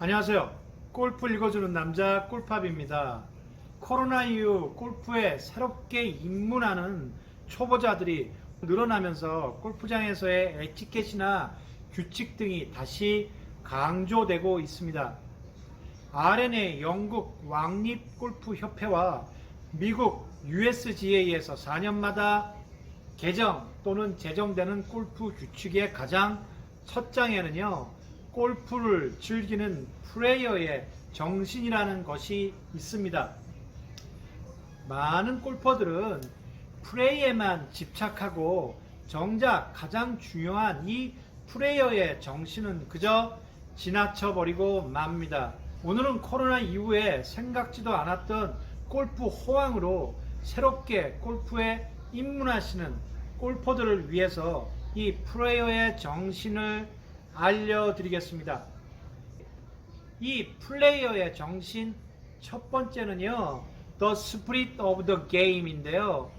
안녕하세요. 골프 읽어주는 남자 골팝입니다. 코로나 이후 골프에 새롭게 입문하는 초보자들이 늘어나면서 골프장에서의 에티켓이나 규칙 등이 다시 강조되고 있습니다. RNA 영국 왕립 골프 협회와 미국 USGA에서 4년마다 개정 또는 제정되는 골프 규칙의 가장 첫 장에는요, 골프를 즐기는 플레이어의 정신이라는 것이 있습니다. 많은 골퍼들은 플레이에만 집착하고 정작 가장 중요한 이 플레이어의 정신은 그저 지나쳐버리고 맙니다. 오늘은 코로나 이후에 생각지도 않았던 골프 호황으로 새롭게 골프에 입문하시는 골퍼들을 위해서 이 플레이어의 정신을 알려드리겠습니다. 이 플레이어의 정신 첫 번째는요, The Spirit of the Game인데요.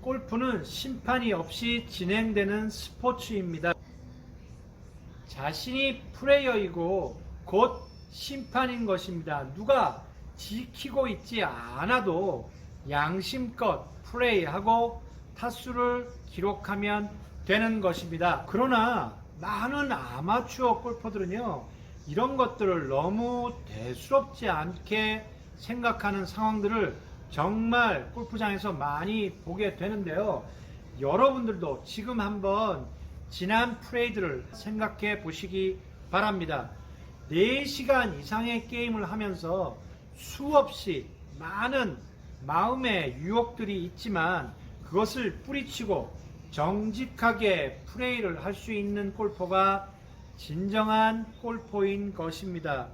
골프는 심판이 없이 진행되는 스포츠입니다. 자신이 플레이어이고 곧 심판인 것입니다. 누가 지키고 있지 않아도 양심껏 플레이하고 타수를 기록하면 되는 것입니다. 그러나 많은 아마추어 골퍼들은요, 이런 것들을 너무 대수롭지 않게 생각하는 상황들을 정말 골프장에서 많이 보게 되는데요. 여러분들도 지금 한번 지난 프레이드를 생각해 보시기 바랍니다. 4시간 이상의 게임을 하면서 수없이 많은 마음의 유혹들이 있지만 그것을 뿌리치고 정직하게 플레이를 할 수 있는 골퍼가 진정한 골퍼인 것입니다.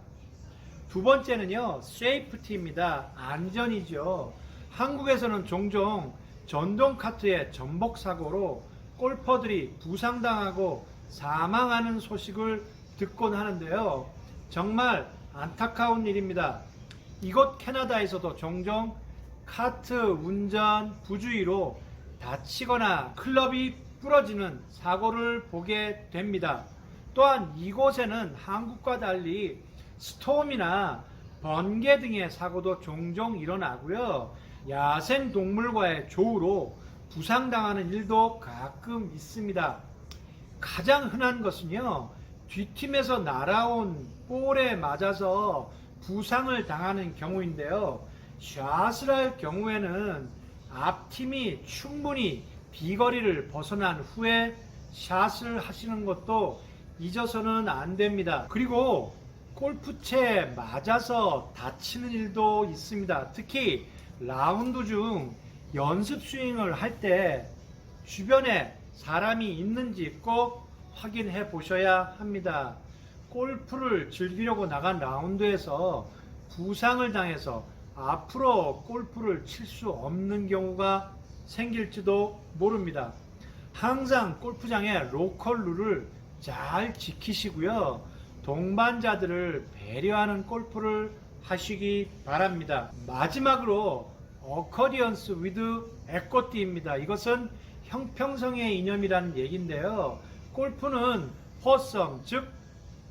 두 번째는요, 세이프티입니다. 안전이죠. 한국에서는 종종 전동 카트의 전복 사고로 골퍼들이 부상당하고 사망하는 소식을 듣곤 하는데요. 정말 안타까운 일입니다. 이곳 캐나다에서도 종종 카트 운전 부주의로 다치거나 클럽이 부러지는 사고를 보게 됩니다. 또한 이곳에는 한국과 달리 스톰이나 번개 등의 사고도 종종 일어나고요. 야생 동물과의 조우로 부상당하는 일도 가끔 있습니다. 가장 흔한 것은요, 뒷팀에서 날아온 볼에 맞아서 부상을 당하는 경우인데요. 샷을 할 경우에는 앞팀이 충분히 비거리를 벗어난 후에 샷을 하시는 것도 잊어서는 안 됩니다. 그리고 골프채에 맞아서 다치는 일도 있습니다. 특히 라운드 중 연습 스윙을 할 때 주변에 사람이 있는지 꼭 확인해 보셔야 합니다. 골프를 즐기려고 나간 라운드에서 부상을 당해서 앞으로 골프를 칠 수 없는 경우가 생길지도 모릅니다. 항상 골프장의 로컬 룰을 잘 지키시고요. 동반자들을 배려하는 골프를 하시기 바랍니다. 마지막으로 어커디언스 위드 에코띠입니다. 이것은 형평성의 이념이라는 얘기인데요. 골프는 호성, 즉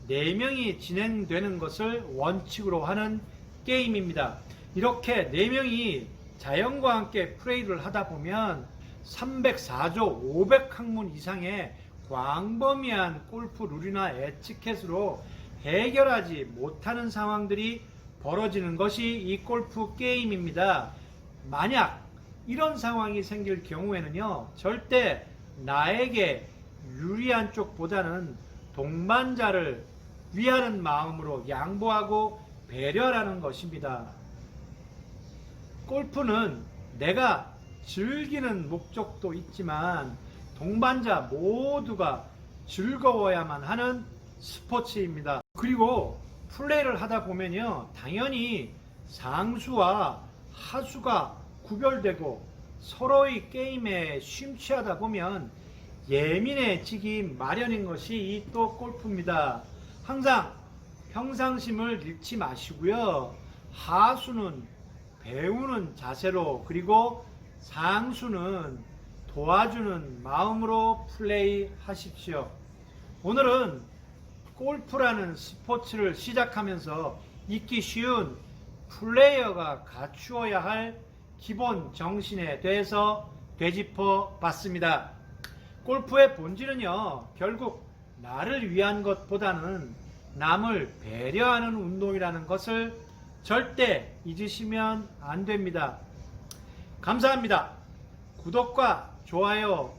4명이 진행되는 것을 원칙으로 하는 게임입니다. 이렇게 4명이 자연과 함께 플레이를 하다 보면 304조 500학문 이상의 광범위한 골프 룰이나 에티켓으로 해결하지 못하는 상황들이 벌어지는 것이 이 골프 게임입니다. 만약 이런 상황이 생길 경우에는요, 절대 나에게 유리한 쪽보다는 동반자를 위하는 마음으로 양보하고 배려하는 것입니다. 골프는 내가 즐기는 목적도 있지만 동반자 모두가 즐거워야만 하는 스포츠입니다. 그리고 플레이를 하다 보면요, 당연히 상수와 하수가 구별되고 서로의 게임에 심취하다 보면 예민해지기 마련인 것이 이또 골프입니다. 항상 평상심을 잃지 마시고요. 하수는 배우는 자세로 그리고 상수는 도와주는 마음으로 플레이 하십시오. 오늘은 골프라는 스포츠를 시작하면서 잊기 쉬운 플레이어가 갖추어야 할 기본 정신에 대해서 되짚어 봤습니다. 골프의 본질은요, 결국 나를 위한 것보다는 남을 배려하는 운동이라는 것을 절대 잊으시면 안 됩니다. 감사합니다. 구독과 좋아요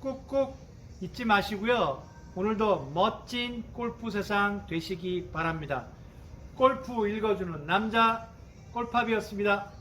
꾹꾹 잊지 마시고요. 오늘도 멋진 골프 세상 되시기 바랍니다. 골프 읽어주는 남자 골팝이었습니다.